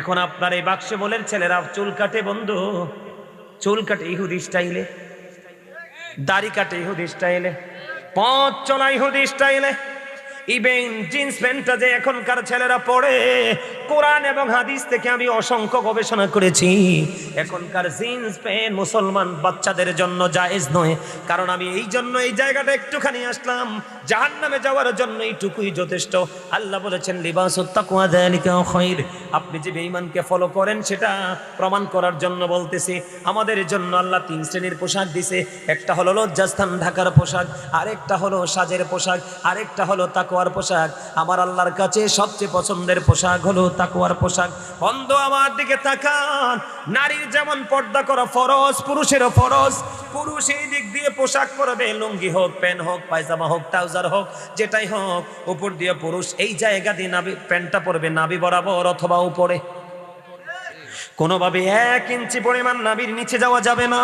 এখন আপনার এই বাক্সে বলেন, ছেলেরা, চুল কাটে বন্ধু, চুল কাটে ইহুদি স্টাইলে, দাড়ি কাটে ইহুদি স্টাইলে, পথ চলা ইহুদি স্টাইলে, ইভেন জিন্স প্যান্টটা যে এখনকার ছেলেরা পড়ে কোরআন এবং হাদিস থেকে আমি অসংখ্য গবেষণা করেছি। এখনকার জিন্স, প্যান্ট, মুসলমান বাচ্চাদের জন্য জায়েজ নয়। কারণ আমি এই জন্য এই জায়গাটা একটুখানি আসলাম। জাহান নামে যাওয়ার জন্য এইটুকুই যথেষ্ট। আল্লাহ বলেছেন, লিবাস খায়র আপনি যে বেঈমানকে ফলো করেন, সেটা প্রমাণ করার জন্য বলতেছি, আমাদের জন্য আল্লাহ তিন শ্রেণির পোশাক দিছে। একটা হলো লজ্জাস্থান ঢাকার পোশাক, আরেকটা হলো সাজের পোশাক, আরেকটা হলো তাকুয়ার পোশাক। আমার আল্লাহর কাছে সবচেয়ে পছন্দের পোশাক হলো তাকুয়ার পোশাক। বন্ধ আমার দিকে তাকান। নারীর যেমন পর্দা করা ফরজ, পুরুষেরও ফরজ। পুরুষ এই দিক দিয়ে পোশাক পরবে, লুঙ্গি হোক, প্যান্ট হোক, পায়জামা হোক, ট্রাউজার হোক, যেটাই হোক, উপর দিয়ে পুরুষ এই জায়গা দিয়ে নাবি প্যান্টটা পরবে নাবি বরাবর অথবা উপরে। কোনোভাবে এক ইঞ্চি পরিমাণ নাবির নিচে যাওয়া যাবে না।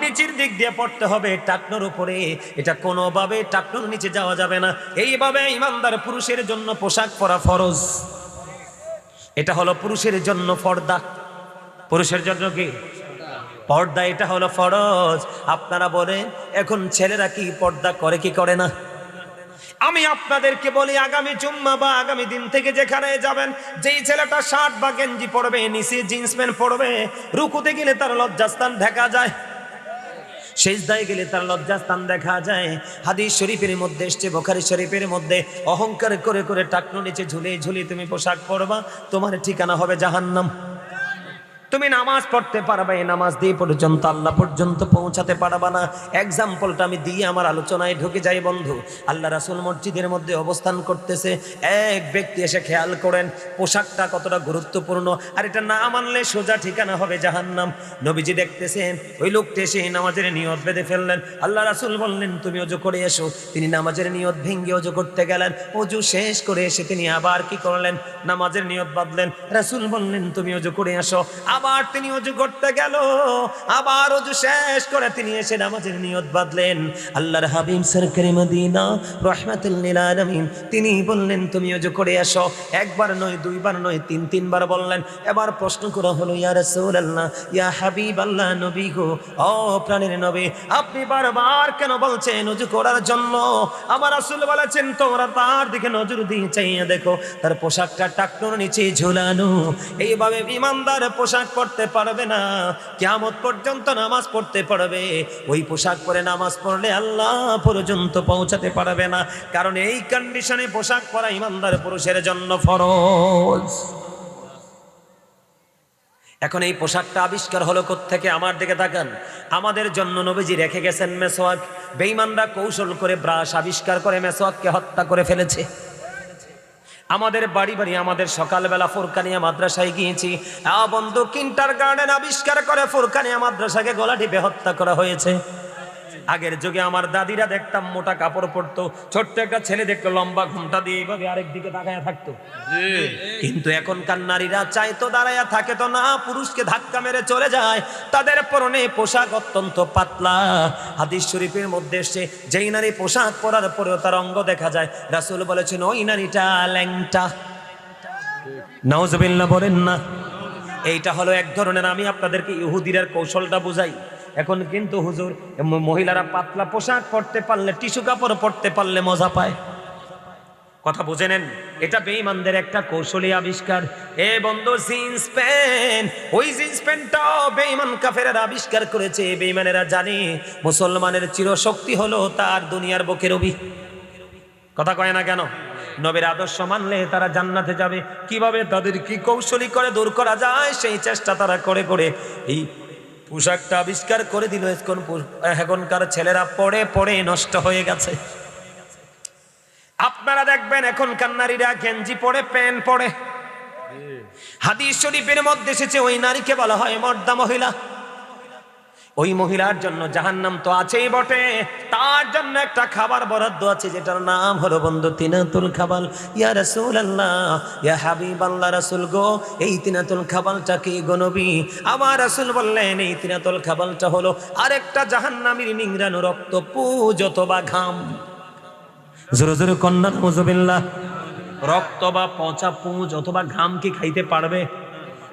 নিচের দিক দিয়ে পড়তে হবে টাকনোর উপরে। এটা কোনোভাবে টাকনোর নিচে যাওয়া যাবে না। এইভাবে ইমানদার পুরুষের জন্য পোশাক পরা ফরজ। এটা হলো পুরুষের জন্য পর্দা। পুরুষের জন্য কি? পর্দা, এটা হলো ফরজ। আপনারা বলেন, এখন ছেলেরা কি পর্দা করে, কি করে না? আমি আপনাদেরকে বলি, আগামী জুম্মা বা আগামী দিন থেকে যেখানে যাবেন, যেই ছেলেটা শার্ট বা গেঞ্জি পরবে, নিচে জিন্স প্যান্ট পরবে, রুকুতে গেলে তার লজ্জাস্থান দেখা যায়। শেষদায় গেলে তার লজ্জাস্থান দেখা যায়। হাদিস শরীফের মধ্যে এসছে, বোখারি শরীফের মধ্যে। অহংকার করে করে টাকনো নিচে ঝুলে ঝুলে তুমি পোশাক পরবা, তোমার ঠিকানা হবে জাহান্নাম। তুমি নামাজ পড়তে পারবে নামাজ দিয়ে পর্যন্ত আল্লাহ পর্যন্ত পৌঁছাতে পারবা না। এক্সাম্পলটা আমি দিয়ে আমার আলোচনায় ঢুকে যাই, বন্ধু। আল্লাহ রাসুল মসজিদের মধ্যে অবস্থান করতেছে। এক ব্যক্তি এসে খেয়াল করেন, পোশাকটা কতটা গুরুত্বপূর্ণ। আর এটা না মানলে সোজা ঠিকানা হবে জাহান্নাম। নবীজি দেখতেছেন, ওই লোকটি এসে এই নামাজের নিয়ত বেঁধে ফেললেন। আল্লাহ রাসুল বললেন, তুমি অজু করে এসো। তিনি নামাজের নিয়ত ভেঙ্গে অজু করতে গেলেন। অজু শেষ করে এসে তিনি আবার কি করলেন? নামাজের নিয়ত বাঁধলেন রাসুল বললেন, তুমি অজু করে আসো আবার তিনি অজু করতে গেল। আবার অজু শেষ করে তিনি এসে নামাজের নিয়ত বাঁধলেন। আল্লাহর হাবিব সরকারি মদিনা রহমাতুল্লিল আলামিন, তিনি বললেন, তুমি অজু করে আসো একবার নয়, দুইবার নয়, তিন, তিনবার বললেন। এবার প্রশ্ন করা হলো, ইয়া রাসূলুল্লাহ, ইয়া হাবিব আল্লাহ নবী গো, ও প্রাণের নবী, আপনি বারবার কেন বলছেন অজু করার জন্য? আমার রাসূল বলেছেন, তোমরা তার দিকে নজর দিয়ে চাইয়া দেখো। তার পোশাকটা টাকনোর নিচে ঝুলানো। এইভাবে ইমানদার পোশাক পরতে পারবে না, কিয়ামত পর্যন্ত নামাজ পড়তে পারবে। ওই পোশাক পরে নামাজ পড়লে আল্লাহ পর্যন্ত পৌঁছাতে পারবে না। কারণ এই কন্ডিশনে পোশাক পরা ইমানদার পুরুষের জন্য ফরজ। এখন এই পোশাকটা আবিষ্কার হলো থেকে আমার দিকে তাকান। আমাদের জন্য নবীজি রেখে গেছেন মেসোয়াক। বেঈমানরা কৌশল করে ব্রাশ আবিষ্কার করে মেসোয়াককে হত্যা করে ফেলেছে। আমাদের বাড়ি বাড়ি, আমাদের সকালবেলা ফুরকানিয়া মাদ্রাসায় গিয়েছি। বন্ধু কিন্টার গার্ডেন আবিষ্কার করে ফুরকানিয়া মাদ্রাসাকে গলা টিপে হত্যা করা হয়েছে। আগের যুগে আমার দাদিরা দেখতাম মোটা কাপড় পরতো ছোট্ট একটা ছেলে দেখতো লম্বা ঘুমটা দিয়ে এইভাবে আরেক দিকে তাকায় থাকতো। কিন্তু এখনকার নারীরা চাইতো দাঁড়ায়া থাকে তো না পুরুষকে ধাক্কা মেরে চলে যায়। তাদের পরনে পোশাক অত্যন্ত পাতলা। হাদিস শরীফের মধ্যে এসছে যেই নারী পোশাক পরার পরেও তার অঙ্গ দেখা যায়। রাসূল বলেছেন ওই নারীটা ল্যাংটা। নাউজুবিল্লাহ বলেন না। এইটা হলো এক ধরনের আমি আপনাদেরকে ইহুদিরার কৌশলটা বুঝাই। এখন কিন্তু হুজুর মহিলারা পাতলা পোশাক পরতে পারলে, টিস্যু কাপড় পরতে পারলে মজা পায়। কথা বুঝে নেন? এটা বেঈমানদের একটা কৌশলী আবিষ্কার। এ বন্ধু, জিন্স প্যান্ট। ওই জিন্স প্যান্টটাও বেঈমান কাফেরেরা আবিষ্কার করেছে। বেঈমানেরা জানে, মুসলমানের চিরশক্তি হলো তার দুনিয়ার বুকের রবি কথা কয় না কেন? নবীর আদর্শ মানলে তারা জান্নাতে যাবে। কীভাবে তাদের কি কৌশলী করে দূর করা যায়, সেই চেষ্টা তারা করে করে এই পোশাকটা আবিষ্কার করে দিল এখন এখনকার ছেলেরা পড়ে পড়ে নষ্ট হয়ে গেছে। আপনারা দেখবেন এখনকার নারীরা গেঞ্জি পরে, প্যান্ট পরে। হাদিস শরীফের মধ্যে এসেছে, ওই নারীকে বলা হয় মর্দা মহিলা। ওই মহিলার জন্য জাহান্নাম তো আছেই বটে। তার জন্য একটা খাবার বরাদ্দ আছে, যেটার নাম হলো বন্ধু তিনাতুল খাবাল। ইয়া রাসূল আল্লাহ ইয়া হাবিব আল্লাহ রাসূল গো, এই তিনাতুল খাবালটা কি গো নবী? আমার রাসূল বললেন, এই তিনাতুল খাবালটা হলো আরেকটা জাহান্নামীর নিংরানো রক্ত, পুজ অথবা ঘাম। জোরে জোরে কন্যা নজবিল্লাহ রক্ত বা পচা পুঁজ অথবা ঘাম কি খাইতে পারবে?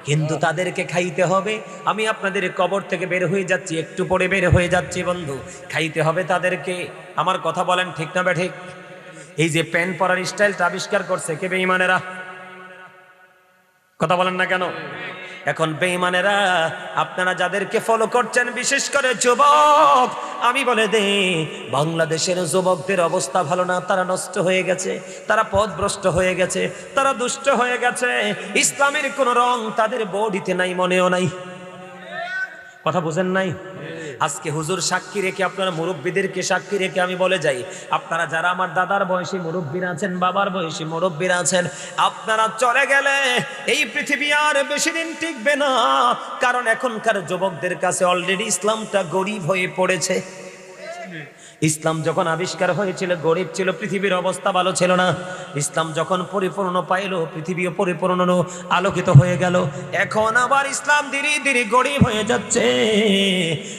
কিন্তু তাদেরকে খাইতে হবে। আমি আপনাদের কবর থেকে বের হয়ে যাচ্ছি, একটু পরে বের হয়ে যাচ্ছি বন্ধু। খাইতে হবে তাদেরকে। আমার কথা বলেন ঠিক না ঠিক এই যে প্যান্ট পরার স্টাইলটা আবিষ্কার করছে, কে বেঈমানেরা? কথা বলেন না কেন? এখন বেঈমানেরা, আপনারা যাদেরকে ফলো করছেন, বিশেষ করে যুবক, আমি বলে দে বাংলাদেশের যুবকদের অবস্থা ভালো না, তারা নষ্ট হয়ে গেছে, তারা পথভ্রষ্ট হয়ে গেছে, তারা দুষ্ট হয়ে গেছে, ইসলামের কোন রং তাদের বডিতে নাই, মনেও নাই। কথা বুঝেন নাই? আজকে হুজুর সাক্ষী রেখে আপনারা মুরব্বীদেরকে সাক্ষী রেখে আমি বলে যাই। আপনারা যারা আমার দাদার বয়সী মুরব্বীরা আছেন, বাবার বয়সী মুরব্বীরা আছেন, আপনারা চলে গেলে এই পৃথিবী আর বেশি দিন টিকবে না। কারণ এখনকার যুবকদের কাছে অলরেডি ইসলামটা গরিব হয়ে পড়েছে। ইসলাম যখন আবিষ্কার হয়েছিল, গরিব ছিল, পৃথিবীর অবস্থা ভালো ছিল না। ইসলাম যখন পরিপূর্ণ পাইল, পৃথিবীও পরিপূর্ণ আলোকিত হয়ে গেল। এখন আবার ইসলাম ধীরে ধীরে গরিব হয়ে যাচ্ছে।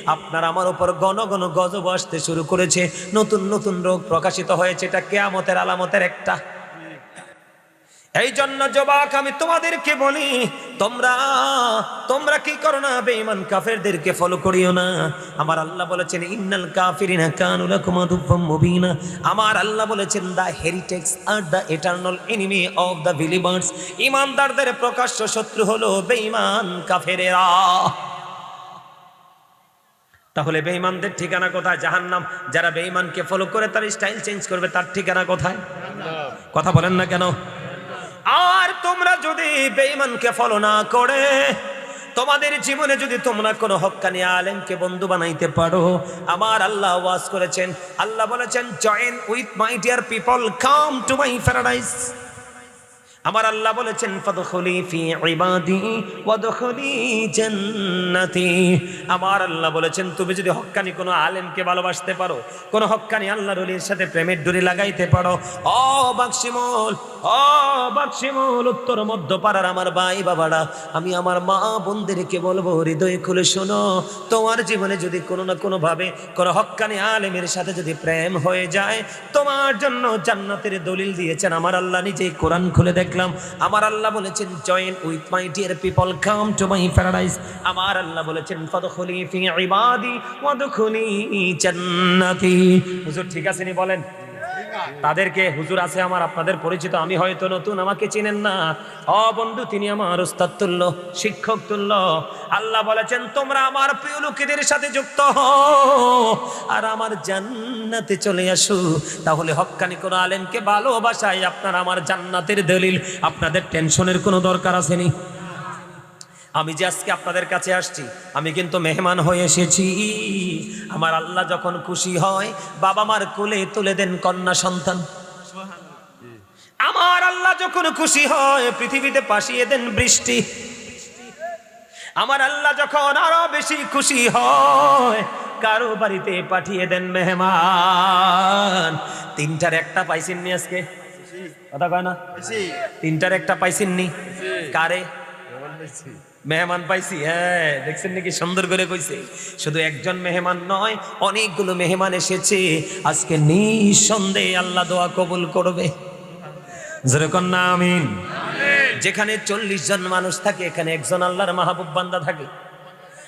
আপনার আমার উপর ঘন ঘন গজব আসতে শুরু করেছে। নতুন নতুন রোগ প্রকাশিত হয়েছে। এটা কেয়ামতের আলামতের একটা এই জন্য জবাক আমি তোমাদেরকে বলি, তোমরা তোমরা কি করো না বেঈমান কাফেরদেরকে ফলো করিও না? আমার আল্লাহ বলেছেন, ইন্নাল কাফিরিনা কানু লাকুম আদুব্বাম মুবিনা। আমার আল্লাহ বলেছেন the heretics are the eternal enemy of the believers. ইমানদারদের প্রকাশ্য শত্রু হলো বেঈমান কাফেরেরা। তাহলে বেঈমানদের ঠিকানা কোথায়? জাহান্নাম। যারা বেঈমানকে ফলো করে, তার স্টাইল চেঞ্জ করবে, তার ঠিকানা কোথায়? কথা বলেন না কেন? আর তোমরা যদি বেঈমানকে ফলো না করে, তোমাদের জীবনে যদি তোমরা কোনো হক্কানি আলেমকে বন্ধু বানাইতে পারো, আমার আল্লাহ ওয়াজ করেছেন। আল্লাহ বলেছেন join with my dear people come to my paradise আমার আল্লাহ বলেছেন, ফাদখুলি ফি ইবাদি ওয়াদখুলি জান্নাতি। আমার আল্লাহ বলেছেন, তুমি যদি হক্কানি কোনো আলেমকে ভালোবাসতে পারো, কোন হক্কানি আল্লাহর ওলির সাথে প্রেমের ডুরি লাগাইতে পারো। ও বাক্সিমুল ও বাক্সিমুল উত্তর মধ্য পাড়ার আমার ভাই বাবারা, আমি আমার মা বোনদেরকে বলব, হৃদয় খুলে শোনো, তোমার জীবনে যদি কোনো না কোনো ভাবে কোনো হক্কানি আলেমের সাথে যদি প্রেম হয়ে যায়, তোমার জন্য জান্নাতের দলিল দিয়েছেন। আমার আল্লাহ নিজেই কোরআন খুলে দেখলাম, আমার আল্লাহ বলেছেন join with my dear people come to my paradise আমার আল্লাহ বলেছেন ফাদখুলি ফি ইবাদি ওয়াদখুলি জান্নাতি হুজুর ঠিক আছে নি বলেন? তাদেরকে, হুজুর আছে আমার, আপনাদের পরিচিত, আমি হয়তো নতুন, আমাকে চিনেন না। অ বন্ধু, তিনি আমার উস্তাদ তুল্য, শিক্ষক তুল্য। আল্লাহ বলেছেন, তোমরা আমার প্রিয় লোকেদের সাথে যুক্ত হও আর আমার জান্নাতে চলে আসো। তাহলে হক্কানি কোনো আলেমকে ভালোবাসায় আপনার আমার জান্নাতের দলিল। আপনাদের টেনশনের কোনো দরকার আসেনি। আমি যে আজকে আপনাদের কাছে আসছি আমি কিন্তু মেহমান হয়ে এসেছি। আমার আল্লাহ যখন খুশি হয় বাবা মার কোলে তুলে দেন কন্যা সন্তান। আমার আল্লাহ যখন খুশি হয় পৃথিবীতে পাশিয়ে দেন বৃষ্টি। আমার আল্লাহ যখন আরও বেশি খুশি হয় কারও বাড়িতে পাঠিয়ে দেন মেহমান। তিনটার একটা পাইছেননি আজকে? কথা কয় না? তিনটার একটা পাইছেননি? কারে? মেহমান পাইছি হ্যাঁ দেখছেন নাকি? সুন্দর করে কইছে। শুধু একজন মেহমান নয় অনেকগুলো মেহমান এসেছে। আজকে নিঃসন্দেহে আল্লাহ দোয়া কবুল করবে। যেরকম না আমিন। যেখানে চল্লিশ জন মানুষ থাকে এখানে একজন আল্লাহর মাহবুব বান্দা থাকে।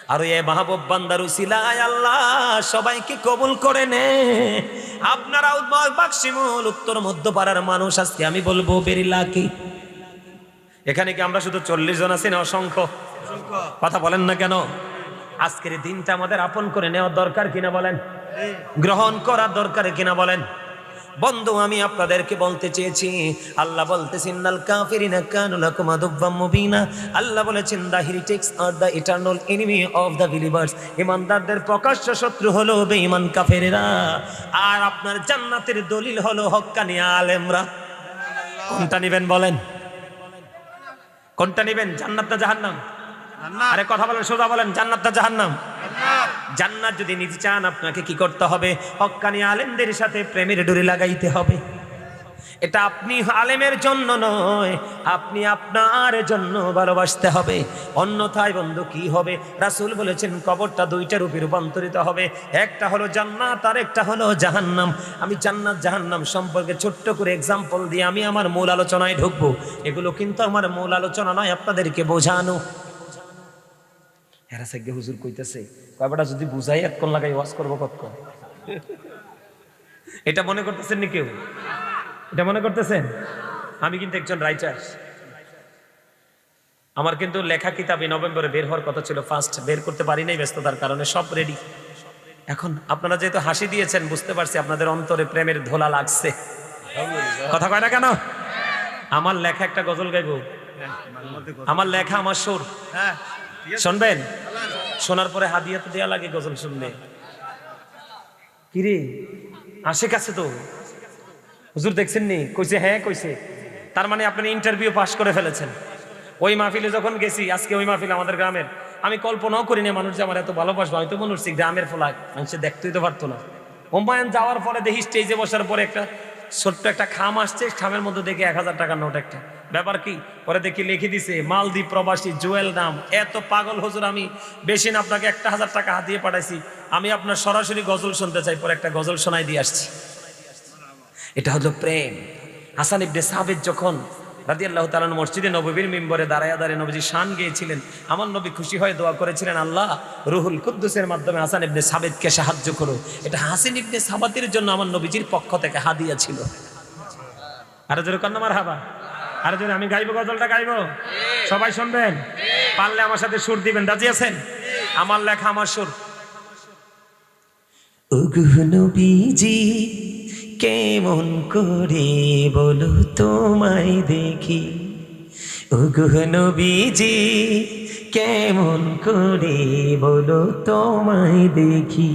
আর এ মাহবুব বান্দার উসিলায় আল্লাহ সবাইকে কবুল করে নে। আপনারা বাক্সিমুল উত্তর মধ্যপাড়ার মানুষ আজকে আমি বলব বেরিলা কি? এখানে কি আমরা শুধু চল্লিশ জন আছি না? অসংখ্য। কথা বলেন না কেন? আজকের দিনটা আমাদের আপন করে নেওয়ার দরকার কিনা বলেন? গ্রহণ করার দরকার কিনা বলেন? বন্ধু, আমি আপনাদেরকে বলতে চেয়েছি, আল্লাহ বলতেছেন নাল কাফিরিনা কানু লাকুম আদুব্বাম মুবিনা। আল্লাহ বলেছেন the heretics are the eternal enemy of the believers. ইমানদারদের প্রকাশ্য শত্রু হলো বেঈমান কাফেরেরা, আর আপনার জান্নাতের দলিল হলো হক্কানি আলেমরা। কোনটা নেবেন বলেন? কোনটা নেবেন? জান্নাত না জাহান্নাম? আরে কথা বলেন সোজা বলেন জান্নাত না জাহান্নাম? জান্নাত। যদি নিজে চান আপনাকে কি করতে হবে? হক্কানি আলেমদের সাথে প্রেমের ডুরি লাগাইতে হবে। এটা আপনি আলেমের জন্য নয়, আপনি আপনার জন্য ভালোবাসতে হবে। অন্যথায় বন্ধু, কি হবে? রাসূল বলেছেন, কবরটা দুইটা রূপে রূপান্তরিত হবে। একটা হলো জান্নাত আর একটা হলো জাহান্নাম। আমি জান্নাত, জাহান্নাম সম্পর্কে ছোট্ট করে এক্সাম্পল দিয়ে আমি আমার মূল আলোচনায় ঢুকবো। এগুলো কিন্তু আমার মূল আলোচনা নয়, আপনাদেরকে বোঝানো। হেরা সাইকে হুজুর কইতেছে কয়বাটা যদি বুঝাই, এক কোন লাগাই ওয়াজ করব কতক্ষণ? এটা মনে করতেছেন নি কেউ? এটা মনে করতেছেন? আমি কিন্তু একজন রাইটার আমার কিন্তু লেখা কিতাব এই নভেম্বরে বের হওয়ার কথা ছিল। ফার্স্ট বের করতে পারি নাই ব্যস্ততার কারণে, সব রেডি এখন আপনারা যেহেতু হাসি দিয়েছেন, বুঝতে পারছি আপনাদের অন্তরে প্রেমের ধোলা লাগছে। কথা কয় না কেন? আমার লেখা একটা গজল গাইব? আমার লেখা আমার সুর। শুনবেন? শোনার পরে হাদিয়া তো দেয়া লাগে গজল শুনলে। কিরে? আসে কাছে তো? হুজুর দেখছেন নি কইছে হ্যাঁ কইছে। তার মানে আপনি ইন্টারভিউ পাস করে ফেলেছেন। ওই মাহফিলে যখন গেছি, আজকে ওই মাহফিল আমাদের গ্রামের। আমি কল্পনাও করি না মানুষ যে আমার এত ভালোবাসবো, আমি তো মনে গ্রামের ফলাক মানুষে দেখতেই তো পারতো না। হুমায়ুন যাওয়ার পরে দেখি স্টেজে বসার পরে একটা ছোট্ট একটা খাম আসছে, খামের মধ্যে দেখি এক হাজার টাকার নোট একটা। ব্যাপার কি? পরে দেখি লিখে দিছে, মালদ্বীপ প্রবাসী, জুয়েল নাম। এত পাগল হুজুর, আমি বেশি না, আপনাকে একটা হাজার টাকা হাতিয়ে পাঠাইছি। আমি আপনার সরাসরি গজল শুনতে চাই। পরে একটা গজল শোনাই দিয়ে আসছি। এটা হলো প্রেম। হাসান ইবনে সাবেদ যখন রাজি আল্লাহ তালান মসজিদে নবীর মিম্বরে দাঁড়ায় দাঁড়িয়ে নবীজি শান গিয়েছিলেন, আমার নবী খুশি হয়ে দোয়া করেছিলেন, আল্লাহ, রুহুল কুদ্দুসের মাধ্যমে হাসান ইবনে সাবেদকে সাহায্য করো। এটা হাসিন ইবনে সাবাতির জন্য আমার নবীজির পক্ষ থেকে হাদিয়া ছিল। আরও জোরে কন্যা হাবা আরও জোরে, আমি গাইবো, গজলটা গাইবো? সবাই শুনবেন? পারলে আমার সাথে সুর দিবেন। রাজি আছেন? আমার লেখা, আমার সুর। নবীজি কেমন করে বলো তোমায় দেখি। নবীজি, কেমন করে বলো তোমায় দেখি।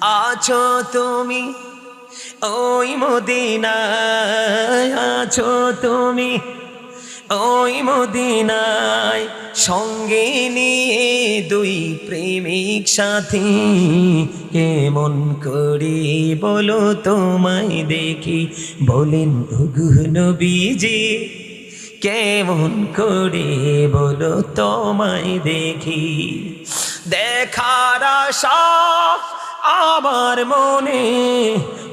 আছো তুমি ওই মদিনায়, আছো তুমি ওই মদিনায় সঙ্গে নিয়ে দুই প্রেমিক সাথী। কেমন করি বলো তোমায় দেখি? বলেন নবীজি, কেমন করে বলো তোমায় দেখি? দেখার আশা আমার মনে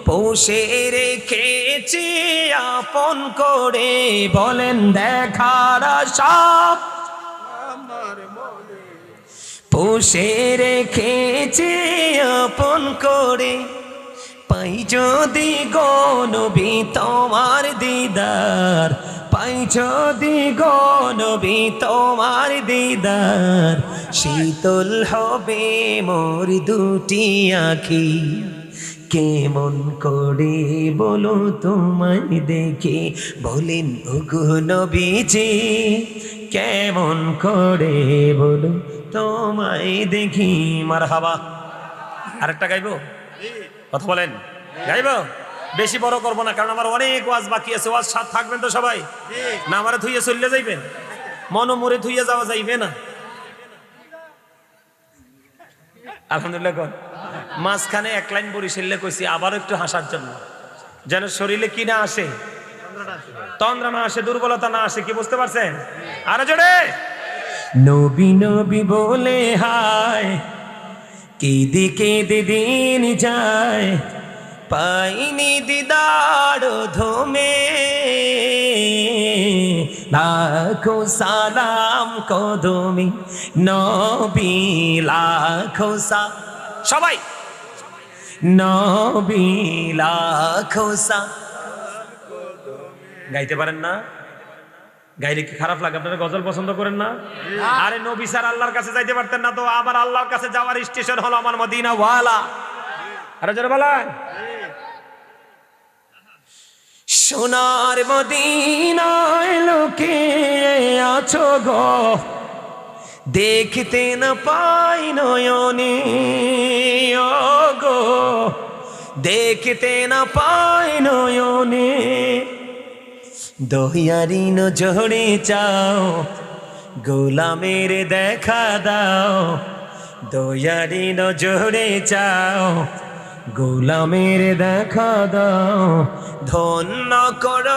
পোষে রেখেছি আপন করে। বলেন দেখার আশা। পোষে রেখেছি আপন করে। পাই যদি গনবি তোমার দিদার পাই যদি গনবি তোমার দিদার শীতল হবে মোর দুটি আখি। কেমন করে বলো তোমায় দেখে? বলেন, ওগো নবীজি, কেমন করে বলো তোমায় দেখি? মার হাবা আরেকটা গাইবো? কথা বলেন। গাইবো? বেশি বড় করব না, কারণ আমার অনেক ওয়াজ বাকি আছে। ওয়াজ সাথ থাকবেন তো সবাই? না, আমার ধুইয়ে চললে যাইবেন মন মরে ধুইয়ে যাওয়া যাইবে না? আলহামদুলিল্লাহ মাঝখানে এক লাইন বরিশালে কইছি আবার একটু হাসার জন্য। যেন শরীরে কি না আসে? তন্দ্রা না আসে দুর্বলতা না আসে কি বুঝতে পারছেন? আরও জোরে! নবী নবী বলে হায় কেঁদে কেঁদে দিন যায় পাইনি দিদার ধমে। লাখো সালাম কদমি নবী লাখো সা সবাই! গাইতে পারেন না? গাইলে কি খারাপ লাগে? আপনারা গজল পছন্দ করেন না? আরে নবী স্যার, আল্লাহর কাছে যাইতে পারতেন না তো আমার আল্লাহর কাছে যাওয়ার স্টেশন হলো আমার মদিনা ওয়ালা আরে জোরে বলেন। সোনার মদিনায় লোকে আছো গো। দেখতে না পাই নয়নে গো দেখতে না পাই নয়নে, দহিয়ারি নজরে চাও, গোলামের দেখা দাও। দয়ারি নজরে চাও, গোলামের দেখা দাও। ধন্য কর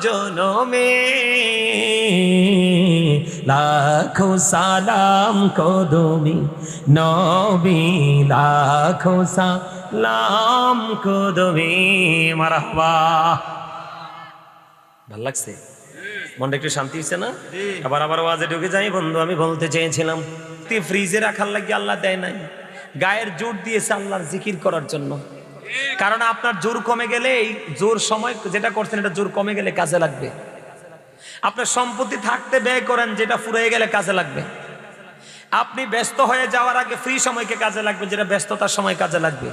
জনমে। লাখো সালাম কদমি, নবী লাখো সালাম কদমি, মারহাবা। ভালো লাগছে? মনটা একটু শান্তি হচ্ছে না? আবার আবার ওয়াজে ঢুকে যাই, বন্ধু, আমি বলতে চেয়েছিলাম, তুই ফ্রিজে রাখার লাগে আল্লাহ দেয় নাই। গায়ের জোর দিয়েছে আল্লাহর জিকির করার জন্য। কারণ আপনার জোর কমে গেলে এই জোর সময় যেটা করছেন, এটা জোর কমে গেলে কাজে লাগবে। আপনার সম্পত্তি থাকতে ব্যয় করেন, যেটা ফুরিয়ে গেলে কাজে লাগবে। আপনি ব্যস্ত হয়ে যাওয়ার আগে ফ্রি সময়কে কাজে লাগবে, যেটা ব্যস্ততার সময় কাজে লাগবে।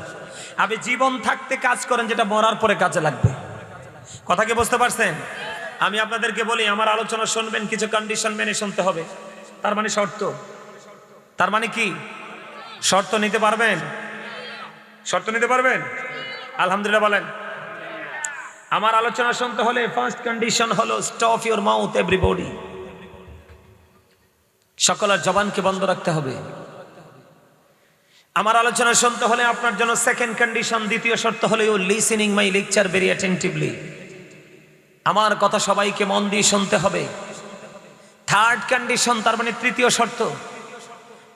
আপনি জীবন থাকতে কাজ করেন, যেটা মরার পরে কাজে লাগবে। কথা কি বুঝতে পারছেন? আমি আপনাদেরকে বলি, আমার আলোচনা শুনবেন, কিছু কন্ডিশন মেনে শুনতে হবে। তার মানে শর্ত। তার মানে কি? শর্ত নিতে পারবেন? শর্ত নিতে পারবেন? আলহামদুলিল্লাহ বলেন। আমার আলোচনা শুনতে হলে ফার্স্ট কন্ডিশন হলো স্টপ ইউর মাউথ এভরিবডি সকলের জবানকে বন্ধ রাখতে হবে। আমার আলোচনা শুনতে হলে আপনার জন্য সেকেন্ড কন্ডিশন দ্বিতীয় শর্ত হলো you listening my lecture very attentively আমার কথা সবাইকে মন দিয়ে শুনতে হবে। থার্ড কন্ডিশন তার মানে তৃতীয় শর্ত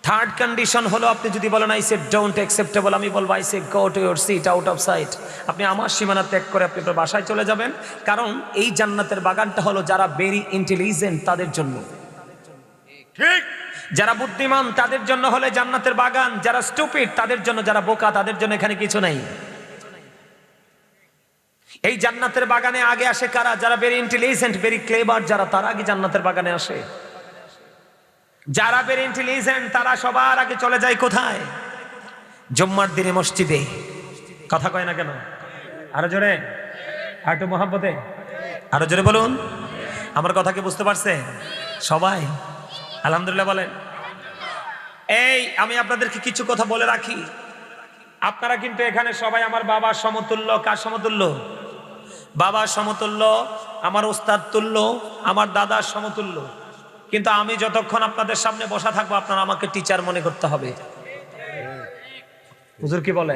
থার্ড কন্ডিশন হলো আপনি যদি বলেন আই সে ডোন্ট অ্যাকসেপ্টেবল আমি বলব I say go to your seat out of sight আপনি আমার সীমানা ত্যাগ করে আপনি আপনার বাসায় চলে যাবেন। কারণ এই জান্নাতের বাগানটা হলো যারা ভেরি ইন্টেলিজেন্ট তাদের জন্য। ঠিক। যারা বুদ্ধিমান তাদের জন্য হলে জান্নাতের বাগান। যারা স্টুপিড তাদের জন্য যারা বোকা তাদের জন্য এখানে কিছু নাই। এই জান্নাতের বাগানে আগে আসে কারা? যারা ভেরি ইন্টেলিজেন্ট ভেরি ক্লেবার যারা তারা আগে জান্নাতের বাগানে আসে। যারা বের ইন্টেলিজেন্ট তারা সবার আগে চলে যায় কোথায়? জম্মার দিনে মসজিদে। কথা কয় না কেন? আরও জোরে? আর মহাব্বতে? আরও জোরে বলুন। আমার কথা কি বুঝতে পারছে সবাই? আলহামদুলিল্লাহ বলেন। এই, আমি আপনাদেরকে কিছু কথা বলে রাখি। আপনারা কিন্তু এখানে সবাই আমার বাবার সমতুল্য। কার সমতুল্য? বাবার সমতুল্য, আমার ওস্তাদ তুল্য, আমার দাদার সমতুল্য। কিন্তু আমি যতক্ষণ আপনাদের সামনে বসা থাকব আপনারা আমাকে টিচার মনে করতে হবে। হুজুর কি বলে?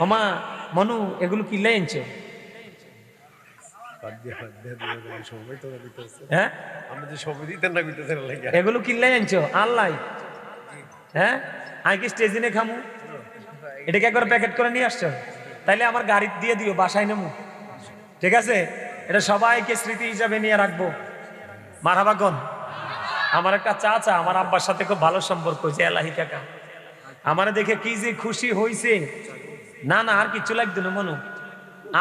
মামা মনু এগুলো কি লেনছে হ্যাঁ? এগুলো কিনলে আনছো? আল্লাহ। হ্যাঁ? আমি কি স্টেজিনে খামু? এটাকে একবার প্যাকেট করে নিয়ে আসছো? তাইলে আমার গাড়ি দিয়ে দিও বাসায় নেব ঠিক আছে? এটা সবাইকে স্মৃতি হিসাবে নিয়ে রাখব। মারাবাগন আমার একটা চাচা, আমার আব্বার সাথে খুব ভালো সম্পর্ক হয়েছে এলাহি কাকা। আমার দেখে কি যে খুশি হইছে। না না, আর কিচ্ছু লাগতো না, মনু।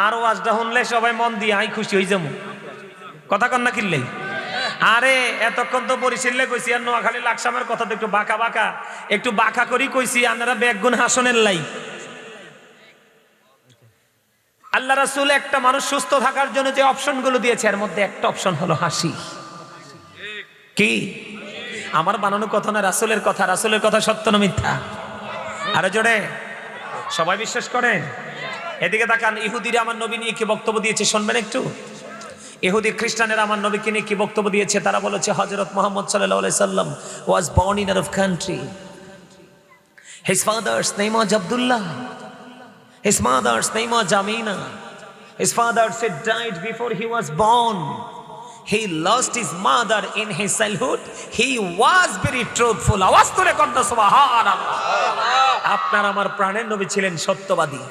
আর ওয়াজটা শুনলে সবাই মন দিয়ে, আই, খুশি হয়ে যাব। কথা কন না কিনলেই আরে, এতক্ষণ তো বরিশিল্লে কইছি, আর নোয়াখালী লাকসামের কথা তো একটু বাঁকা বাঁকা। একটু বাঁকা করি কইছি, আপনারা বেগুন হাসনের লাই। আল্লাহ রাসূল একটা মানুষ সুস্থ থাকার জন্য যে অপশনগুলো দিয়েছে, এর মধ্যে একটা অপশন হলো হাসি। কি? আমার বানানো কথা না রাসূলের কথা? রাসুলের কথা সত্য না মিথ্যা? আরও জোরে। সবাই বিশ্বাস করেন? এদিকে তাকান, ইহুদিরা আমার নবী নিয়ে কি বক্তব্য দিয়েছে শুনবেন একটু? ইহুদি খ্রিস্টানেরা আমার নবীকে নিয়ে কি বক্তব্য দিয়েছে? তারা বলেছে হজরত মোহাম্মদ সাল্লাহ সাল্লাম was born in Arab country his father's name was Abdullah his mother's name was Amina his father's died before he was born. He lost his mother in his childhood. He was very truthful. আওয়াজ করে কণ্ঠ সুবহানাল্লাহ। আপনার আমার প্রাণের নবী ছিলেন সত্যবাদী।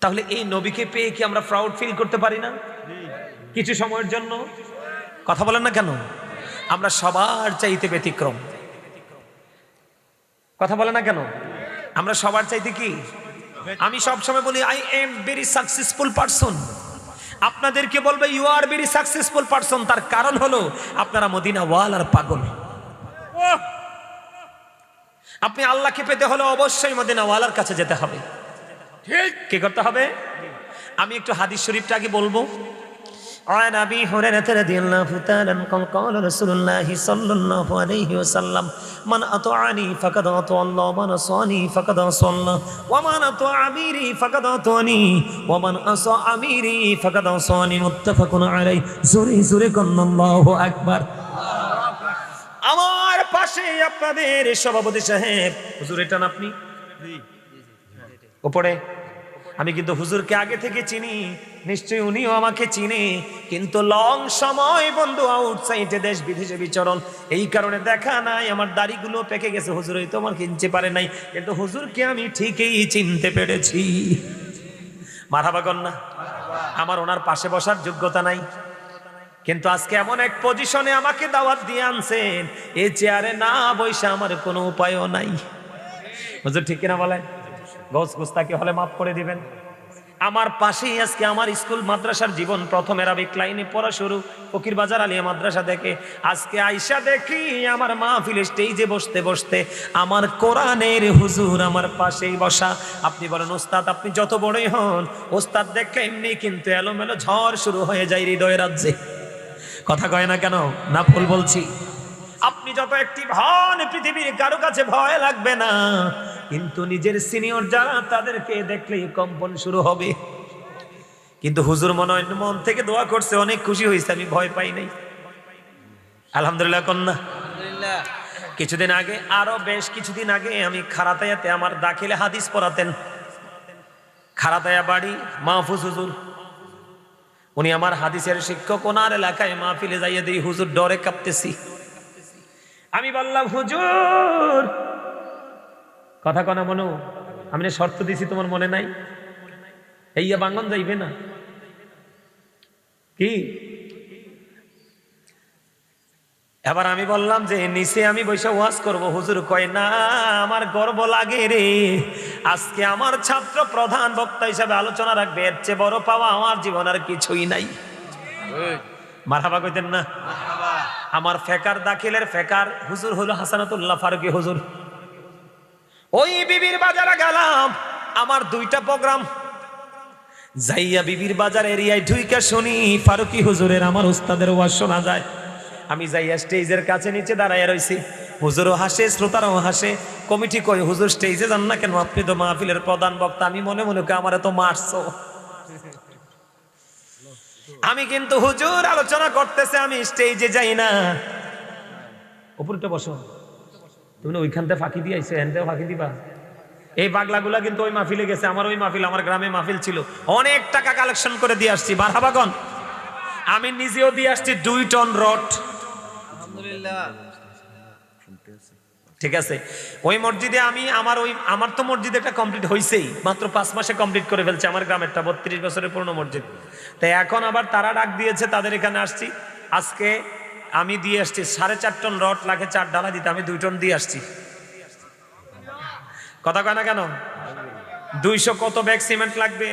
তাহলে এই নবীকে পেয়ে কি আমরা প্রাউড ফিল করতে পারি না? কিছু সময়ের জন্য। কথা বলেন না কেন? আমরা সবার চাইতে ব্যতিক্রম। কথা বলে না কেন? আমরা সবার চাইতে কি? আমি সব সময় বলি I am very successful person আপনাদেরকে বলবে you are very successful person তার কারণ হলো আপনারা মদিনা ওয়াল আর পাগল আপনি আল্লাহকে পেতে হলে অবশ্যই মদিনা ওয়ালার কাছে যেতে হবে। ঠিক। কি করতে হবে? আমি একটু হাদিস শরীফটা আগে বলব। عن ابي هريره رضي الله تعالى عنه قال قال رسول الله صلى الله عليه وسلم من اطاعني فقد اطاع الله ومن عصاني فقد عصى الله ومن اطاع اميري فقد اطاعني ومن عصى اميري فقد عصاني متفق عليه زوري زوري كن الله اكبر আমার পাশে আপনাদের সভাপতি সাহেব হুজুর এটা না আপনি উপরে আমি কিন্তু হুজুরকে আগে থেকে চিনি, নিশ্চয়ই উনিও আমাকে চিনে। কিন্তু লং সময় বন্ধু আউটসাইডে দেশ বিদেশে বিচরণ, এই কারণে দেখা নাই, আমার দাড়িগুলো পেকে গেছে। হুজুর হয়তো আমার কিনতে পারে নাই। কিন্তু হুজুরকে আমি ঠিকই চিনতে পেরেছি। মাথাবা না? আমার ওনার পাশে বসার যোগ্যতা নাই। কিন্তু আজকে এমন এক পজিশনে আমাকে দাওয়াত দিয়ে আনছেন। এই চেয়ারে না বসে আমার কোনো উপায়ও নাই। হুজুর, ঠিক কিনা বলেন? গস গুস্তাকি হলে মাফ করে দিবেন। আমার পাশেই আজকে আমার স্কুল মাদ্রাসার জীবন প্রথম এরাবিক লাইনে পড়া শুরু। ফকির বাজার আলিয়া মাদ্রাসা থেকে আজকে আইসা দেখি আমার মা ফিলে স্টেজে বসতে বসতে আমার কোরআনের হুজুর আমার পাশেই বসা। আপনি বলেন, ওস্তাদ, আপনি যত বড়ই হন, ওস্তাদ দেখলে এমনি কিন্তু এলোমেলো ঝড় শুরু হয়ে যায় হৃদয় রাজ্যে। কথা কয় না কেন? না ফুল বলছি। আপনি যত একটি হন পৃথিবীর কারও কাছে ভয় লাগবে না। কিন্তু নিজের সিনিয়র যারা তাদেরকে দেখলেই কম্পন শুরু হবে। কিন্তু হুজুর মনে হয় মন থেকে দোয়া করছে অনেক খুশি হয়েছে আমি ভয় পাই নাই। আলহামদুলিল্লাহ কন্যা। কিছুদিন আগে আরও বেশ কিছুদিন আগে আমি খারাতায়াতে আমার দাখিলে হাদিস পড়াতেন। খারাতায়া বাড়ি মাহফুজ হুজুর। উনি আমার হাদিসের শিক্ষক ওনার এলাকায় মাহফিলে যাইয়ে দিই হুজুর ডরে কাঁপতেছি। আমি বললাম হুজুর কথা কনা মনো আমি শর্ত দিছি তোমার মনে নাই? এইয়া বাঙ্গন যাইবে না। কি? এবার আমি বললাম যে নিচে আমি বৈশা ওয়াজ করব। হুজুর কয় না আমার গর্ব লাগে রে। আজকে আমার ছাত্র প্রধান বক্তা হিসাবে আলোচনা রাখবে। এর চেয়ে বড় পাওয়া আমার জীবন আর কিছুই নাই। মারহাবা কইতেন না? আমার ফেকার দাখিলের ফেকার হুজুর হলো হাসানাতুল্লাহ ফারুকি হুজুর। ওই বিবির বাজারে গেলাম। আমার দুইটা প্রোগ্রাম। যাইয়া বিবির বাজার এরিয়ায় ঢুইকা শুনি, ফারুকি হুজুরের আমার উস্তাদের ওয়াজ শোনা যায়। আমি যাইয়া স্টেজের কাছে নিচে দাঁড়াইয়া রইছি। হুজুরও হাসে, শ্রোতারাও হাসে। কমিটি কই, হুজুর, স্টেজে যান না কেন? আপনি তো মাহফিলের প্রধান বক্তা। আমি মনে মনে আমারে তো মারছো। আমি কিন্তু হুজুর আলোচনা করতেছে, আমি স্টেজে যাই না। উপরটা বসো। তুমি না ওইখান থেকে ফাঁকি দিয়ে আইসো এনতেও ফাঁকি দিবা। এই পাগলাগুলা কিন্তু ওই মাহফিলে গেছে, আমার ওই মাহফিল, আমার গ্রামে মাহফিল ছিল। অনেক টাকা কালেকশন করে দিয়ে আসছি বারহাবাগন আমি নিজেও দিয়ে আসছি দুই টন রড। ঠিক আছে, ওই মসজিদে আমি, আমার ওই, আমার তো মসজিদ একটা কমপ্লিট হয়েছেই মাত্র পাঁচ মাসে কমপ্লিট করে ফেলছে আমার গ্রামেরটা, বত্রিশ বছরের পুরনো মসজিদ। তাই এখন আবার তারা ডাক দিয়েছে, তাদের এখানে আসছি। আজকে আমি দিয়ে আসছি, সাড়ে চার টন রড লাগে, চার ডালা দিতে, আমি দুই টন দিয়ে আসছি। কথা কয় না কেন? দুইশো কত ব্যাগ সিমেন্ট লাগবে?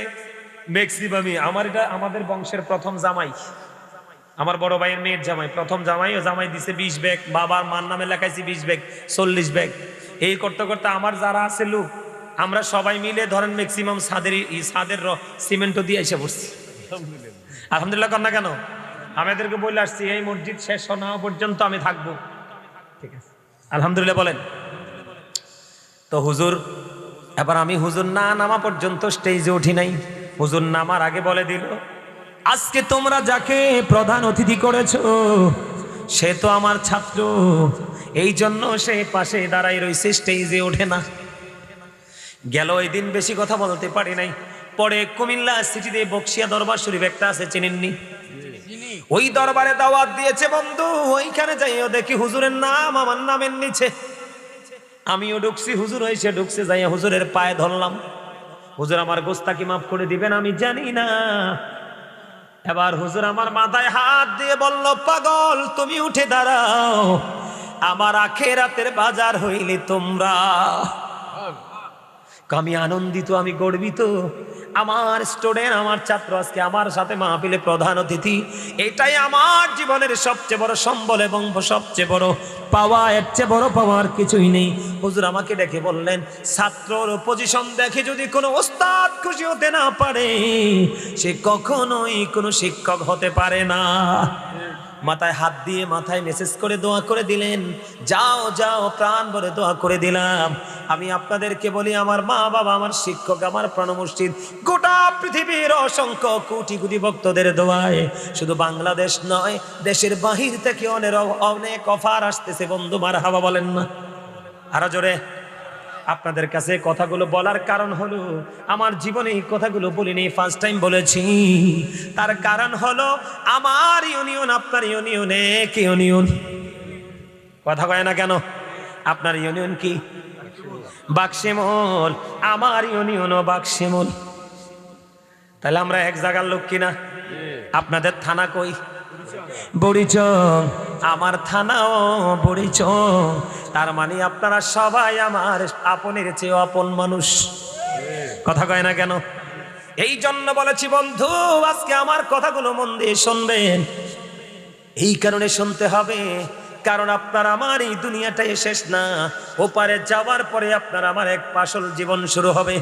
ম্যাক্সিমামই। আমার এটা, আমাদের বংশের প্রথম জামাই। আমার বড় ভাইয়ের মেয়ের জামাই। প্রথম জামাই ও জামাই দিছে বিশ ব্যাগ, বাবার মার নামে লেখাইছি বিশ ব্যাগ, চল্লিশ ব্যাগ। এই করতে করতে আমার যারা আছে লোক, আমরা সবাই মিলে ধরেন ম্যাক্সিমাম সাদের সাদের সিমেন্টও দিয়ে এসে বসছি আলহামদুলিল্লাহ কর না কেন? আমাদেরকে বলে আসছি, এই মসজিদ শেষ না পর্যন্ত আমি থাকব। ঠিক আছে। আলহামদুলিল্লাহ বলেন। তো হুজুর, এবার আমি হুজুর না নামা পর্যন্ত স্টেজে উঠি নাই। হুজুর নামার আগে বলে দিল, আজকে তোমরা যাকে প্রধান অতিথি করেছ, সে তো আমার ছাত্র। এই জন্য সে পাশে দাঁড়াই রয়েছে স্টেজে ওঠে না। গেল ওই দিন বেশি কথা বলতে পারি নাই। পরে কুমিল্লা সিটিতে বক্সিয়া দরবার শরীফ একটা আছে, চিনেননি? ওই দরবারে দাওয়াত দিয়েছে বন্ধু, ওইখানে যাইও, দেখি হুজুরের নাম আমার নামের নিচে। আমিও ঢুকছি, হুজুর হয়েছে ঢুকছে, যাইয়া হুজুরের পায়ে ধরলাম। হুজুর আমার গোস্তাকি মাফ করে দিবেন আমি জানি না। এবার হুজুর আমার মাথায় হাত দিয়ে বলল, পাগল, তুমি উঠে দাঁড়াও। আমার আখেরাতের বাজার হইলে তোমরা আমি আনন্দিত, আমি গর্বিত। আমার স্টুডেন্ট আমার ছাত্র আজকে আমার সাথে মাহফিলে প্রধান অতিথি। এটাই আমার জীবনের সবচেয়ে বড় সম্বল এবং সবচেয়ে বড় পাওয়া, এর চেয়ে বড় পাওয়ার কিছুই নেই। হুজুর আমাকে ডেকে বললেন, ছাত্রর পজিশন দেখে যদি কোনো ওস্তাদ খুশি হতে না পারে, সে কখনোই কোনো শিক্ষক হতে পারে না। মাথায় হাত দিয়ে মাথায় মেসেজ করে দোয়া করে দিলেন। যাও যাও, প্রাণ ভরে দোয়া করে দিলাম। আমি আপনাদেরকে বলি, আমার মা বাবা, আমার শিক্ষক, আমার প্রাণমসজিদ গোটা পৃথিবীর অসংখ্য কোটি কোটি ভক্তদের দোয়ায়। শুধু বাংলাদেশ নয়, দেশের বাহির থেকে অনেক অনেক অফার আসতেছে। বন্ধু মার হাওয়া বলেন না। আরও জোরে। আপনাদের কাছে কথাগুলো বলার কারণ হলো, আমার জীবনে এই কথাগুলো বলিনি ফার্স্ট টাইম বলেছি। তার কারণ হলো, আমার ইউনিয়ন আপনার ইউনিয়ন এক ইউনিয়ন কথা কয় না কেন? আপনার ইউনিয়ন কি? বাক্সিমল। আমার ইউনিয়নও বাক্সিমল। তাহলে আমরা এক জায়গার লোক কিনা? আপনাদের থানা কই? বড়িচং, আমার থানাও বড়িচং। তার মানে আপনারা সবাই আমার আপনের চেয়ে আপন মানুষ। কথা কয় না কেন? এই জন্য বলেছি, বন্ধু, আজকে আমার কথাগুলো মন দিয়ে শুনবেন। এই কারণে শুনতে হবে, কারণ আপনার আমার এই দুনিয়াটাই শেষ না। ওপারে যাওয়ার পরে আপনার আমার এক পাশল জীবন শুরু হবে।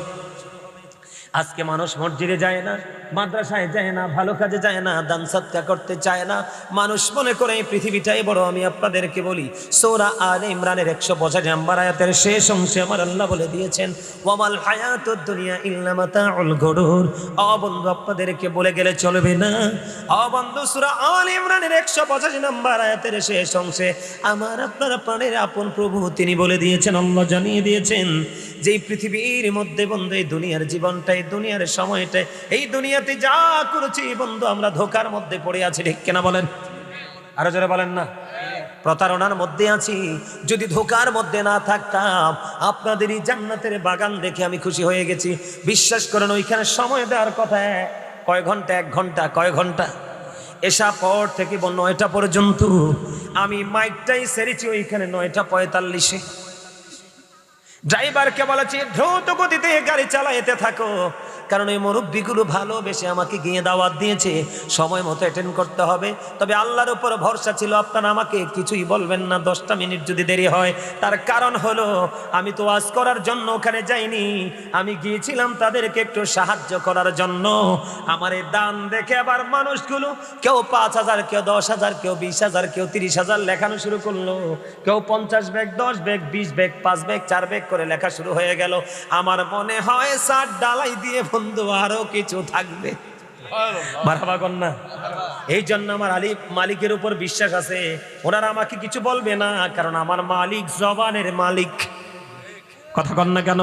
আজকে মানুষ মসজিদে যায় না, মাদ্রাসায় যায় না, ভালো কাজে যায় না, দান সৎকা করতে চায় না। মানুষ মনে করে এই পৃথিবীটাই বড়, আমি আপনাদেরকে বলি, সৌরা আর ইমরানের একশো পঁচাশি নাম্বার আয়াতের শেষ অংশে আমার আল্লাহ বলে দিয়েছেন, ওয়ামাল হায়াত দুনিয়া ইল্লামাতা অল গরুর। অবন্ধু আপনাদেরকে বলে গেলে চলবে না। অবন্ধু সুরা আল ইমরানের একশো পঁচাশি নাম্বার আয়াতের শেষ অংশে আমার আপনার প্রাণের আপন প্রভু তিনি বলে দিয়েছেন, আল্লাহ জানিয়ে দিয়েছেন যে পৃথিবীর মধ্যে বন্ধু এই দুনিয়ার জীবনটাই দুনিয়ার সময়টাই এই দুনিয়াতে যা করেছি বন্ধু আমরা ধোকার মধ্যে পড়ে আছি, ঠিক কেনা বলেন? আরও জোরে বলেন না? প্রতারণার মধ্যে আছি। যদি ধোকার মধ্যে না থাকতাম, আপনাদের এই জান্নাতের বাগান দেখে আমি খুশি হয়ে গেছি। বিশ্বাস করেন, ওইখানে সময় দেওয়ার কথা, কয় ঘণ্টা, এক ঘণ্টা, কয় ঘণ্টা? এসা পর থেকে নয়টা পর্যন্ত। আমি মাইকটাই সেরেছি, ওইখানে নয়টা পঁয়তাল্লিশে। ড্রাইভারকে বলেছি দ্রুত গতিতে গাড়ি চালাইতে থাকো। কারণ এই মুরব্বীগুলো ভালোবেসে আমাকে গিয়ে দাওয়াত দিয়েছে। সময় মতো অ্যাটেন্ড করতে হবে। তবে আল্লাহর উপর ভরসা ছিল, আপনারা আমাকে কিছুই বলবেন না, দশটা মিনিট যদি দেরি হয়। তার কারণ হলো, আমি তো ওয়াজ করার জন্য ওখানে যাইনি। আমি গিয়েছিলাম তাদেরকে একটু সাহায্য করার জন্য। আমার এই দান দেখে আবার মানুষগুলো, কেউ পাঁচ হাজার, কেউ দশ হাজার, কেউ বিশ হাজার, কেউ তিরিশ হাজার লেখানো শুরু করল। কেউ পঞ্চাশ ব্যাগ, দশ ব্যাগ, বিশ ব্যাগ, পাঁচ ব্যাগ, চার ব্যাগ করে লেখা শুরু হয়ে গেল। আমার মনে হয় সার ডালাই দিয়ে বন্ধু আরও কিছু থাকবে। না এই জন্য আমার আলী মালিকের উপর বিশ্বাস আছে। ওনারা আমাকে কিছু বলবে না, কারণ আমার মালিক জবানের মালিক। কথা কন না কেন?